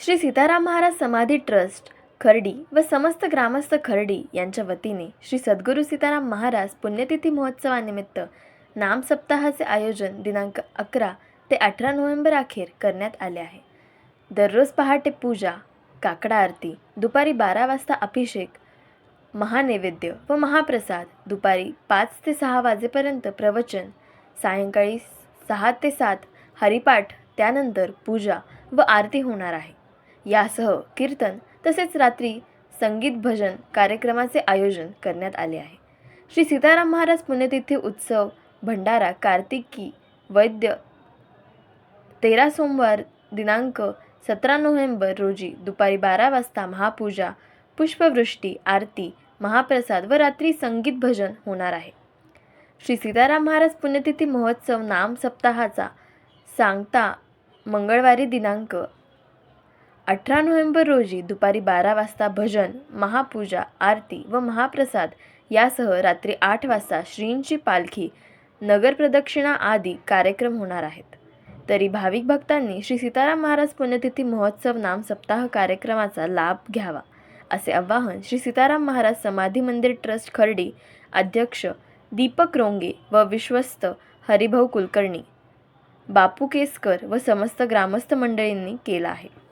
श्री सीताराम महाराज समाधी ट्रस्ट खर्डी व समस्त ग्रामस्थ खर्डी यांच्या वतीने श्री सद्गुरू सीताराम महाराज पुण्यतिथी महोत्सवानिमित्त नाम सप्ताहाचे आयोजन दिनांक अकरा ते अठरा नोव्हेंबर अखेर करण्यात आले आहे. दररोज पहाटे पूजा काकडा आरती दुपारी बारा वाजता अभिषेक महानैवेद्य व महाप्रसाद दुपारी पाच ते सहा वाजेपर्यंत प्रवचन सायंकाळी सहा ते सात हरिपाठ त्यानंतर पूजा व आरती होणार आहे. यासह कीर्तन तसेच रात्री संगीत भजन कार्यक्रमाचे आयोजन करण्यात आले आहे. श्री सीताराम महाराज पुण्यतिथी उत्सव भंडारा कार्तिकी वैद्य तेरा सोमवार दिनांक सतरा नोव्हेंबर रोजी दुपारी बारा वाजता महापूजा पुष्पवृष्टी आरती महाप्रसाद व रात्री संगीत भजन होणार आहे. श्री सीताराम महाराज पुण्यतिथी महोत्सव नाम सप्ताहाचा सांगता मंगळवारी दिनांक अठरा नोव्हेंबर रोजी दुपारी बारा वाजता भजन महापूजा आरती व महाप्रसाद यासह रात्री आठ वाजता श्रींची पालखी नगर प्रदक्षिणा आदी कार्यक्रम होणार आहेत. तरी भाविक भक्तांनी श्री सीताराम महाराज पुण्यतिथी महोत्सव नाम सप्ताह कार्यक्रमाचा लाभ घ्यावा असे आवाहन श्री सीताराम महाराज समाधी मंदिर ट्रस्ट खर्डी अध्यक्ष दीपक रोंगे व विश्वस्त हरिभाऊ कुलकर्णी बापू केसकर व समस्त ग्रामस्थ मंडळींनी केला आहे.